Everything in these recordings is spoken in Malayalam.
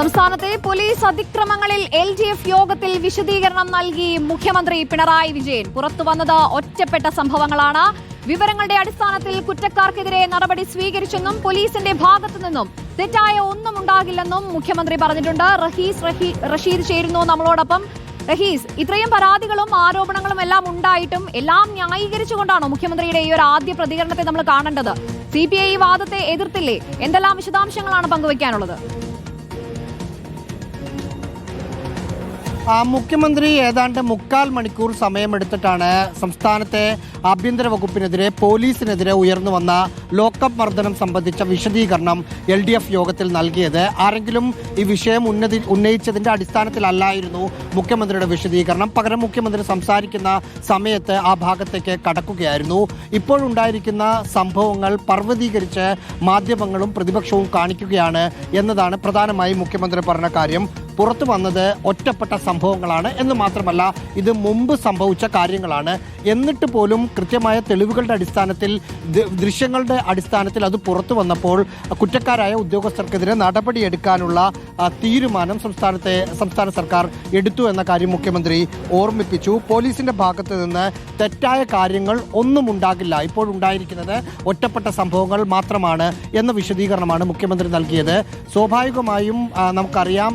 സംസ്ഥാനത്തെ പോലീസ് അതിക്രമങ്ങളിൽ എൽ ഡി എഫ് യോഗത്തിൽ വിശദീകരണം നൽകി മുഖ്യമന്ത്രി പിണറായി വിജയൻ. പുറത്തു വന്നത് ഒറ്റപ്പെട്ട സംഭവങ്ങളാണ്. വിവരങ്ങളുടെ അടിസ്ഥാനത്തിൽ കുറ്റക്കാർക്കെതിരെ നടപടി സ്വീകരിച്ചെന്നും പോലീസിന്റെ ഭാഗത്തു നിന്നും തെറ്റായ ഒന്നും ഉണ്ടാകില്ലെന്നും മുഖ്യമന്ത്രി പറഞ്ഞിട്ടുണ്ട്. റഹീസ് റഹീ- റഷീദ് ചേരുന്നു നമ്മളോടൊപ്പം. റഹീസ് ഇത്രയും പരാതികളും ആരോപണങ്ങളും എല്ലാം ഉണ്ടായിട്ടും എല്ലാം ന്യായീകരിച്ചുകൊണ്ടാണോ മുഖ്യമന്ത്രിയുടെ ഈ ഒരു ആദ്യ പ്രതികരണത്തെ നമ്മൾ കാണേണ്ടത്? സി പി ഐ വാദത്തെ എതിർത്തില്ലേ? എന്തെല്ലാം വിശദാംശങ്ങളാണ് പങ്കുവയ്ക്കാനുള്ളത് മുഖ്യമന്ത്രി ഏതാണ്ട് മുക്കാൽ മണിക്കൂർ സമയമെടുത്തിട്ടാണ് സംസ്ഥാനത്തെ ആഭ്യന്തര വകുപ്പിനെതിരെ പോലീസിനെതിരെ ഉയർന്നു വന്ന ലോക്കപ്പ് മർദ്ദനം സംബന്ധിച്ച വിശദീകരണം എൽ ഡി എഫ് യോഗത്തിൽ നൽകിയത്. ആരെങ്കിലും ഈ വിഷയം ഉന്നതി ഉന്നയിച്ചതിന്റെ അടിസ്ഥാനത്തിലല്ലായിരുന്നു മുഖ്യമന്ത്രിയുടെ വിശദീകരണം. പകരം മുഖ്യമന്ത്രി സംസാരിക്കുന്ന സമയത്ത് ആ ഭാഗത്തേക്ക് കടക്കുകയായിരുന്നു. ഇപ്പോഴുണ്ടായിരിക്കുന്ന സംഭവങ്ങൾ പർവതീകരിച്ച് മാധ്യമങ്ങളും പ്രതിപക്ഷവും കാണിക്കുകയാണ് എന്നതാണ് പ്രധാനമായും മുഖ്യമന്ത്രി പറഞ്ഞ കാര്യം. പുറത്തു വന്നത് ഒറ്റപ്പെട്ട സംഭവങ്ങളാണ് എന്ന് മാത്രമല്ല ഇത് മുമ്പ് സംഭവിച്ച കാര്യങ്ങളാണ്. എന്നിട്ട് പോലും കൃത്യമായ തെളിവുകളുടെ അടിസ്ഥാനത്തിൽ ദൃശ്യങ്ങളുടെ അടിസ്ഥാനത്തിൽ അത് പുറത്തു വന്നപ്പോൾ കുറ്റക്കാരായ ഉദ്യോഗസ്ഥർക്കെതിരെ നടപടിയെടുക്കാനുള്ള തീരുമാനം സംസ്ഥാനത്തെ സംസ്ഥാന സർക്കാർ എടുത്തു എന്ന കാര്യം മുഖ്യമന്ത്രി ഓർമ്മിപ്പിച്ചു. പോലീസിന്റെ ഭാഗത്ത് നിന്ന് തെറ്റായ കാര്യങ്ങൾ ഒന്നും ഉണ്ടാകില്ല. ഇപ്പോൾ ഉണ്ടായിരിക്കുന്നത് ഒറ്റപ്പെട്ട സംഭവങ്ങൾ മാത്രമാണ് എന്ന വിശദീകരണമാണ് മുഖ്യമന്ത്രി നൽകിയത്. സ്വാഭാവികമായും നമുക്കറിയാം നമുക്കറിയാം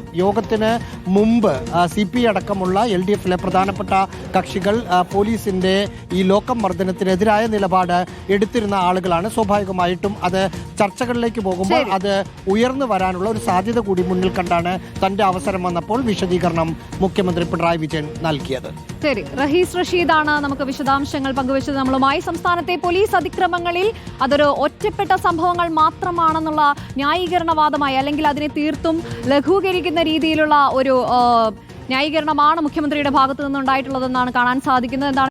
യോഗത്തിന് മുമ്പ് സി പി അടക്കമുള്ള എൽ ഡി എഫിലെ പ്രധാനപ്പെട്ട കക്ഷികൾ പോലീസിന്റെ ഈ ലോക്കം മർദ്ദനത്തിനെതിരായ നിലപാട് എടുത്തിരുന്ന ആളുകളാണ്. സ്വാഭാവികമായിട്ടും അത് ചർച്ചകളിലേക്ക് പോകുമ്പോൾ അത് ഉയർന്നു വരാനുള്ള ഒരു സാധ്യത കൂടി മുന്നിൽ കണ്ടാണ് തന്റെ അവസരം വന്നപ്പോൾ വിശദീകരണം മുഖ്യമന്ത്രി പിണറായി വിജയൻ നൽകിയത്. ശരി. റഹീസ് റഷീദാണ് നമുക്ക് വിശദാംശങ്ങൾ പങ്കുവച്ചത്. നമ്മളുമായി സംസ്ഥാനത്തെ പോലീസ് അതിക്രമങ്ങളിൽ അതൊരു ഒറ്റപ്പെട്ട സംഭവങ്ങൾ മാത്രമാണെന്നുള്ള ന്യായീകരണവാദമായി അല്ലെങ്കിൽ അതിനെ തീർത്തും ലഘൂകരിക്കുന്ന രീതിയിലുള്ള ഒരു ന്യായീകരണമാണ് മുഖ്യമന്ത്രിയുടെ ഭാഗത്തു നിന്നുണ്ടായിട്ടുള്ളതെന്നാണ് കാണാൻ സാധിക്കുന്നത്.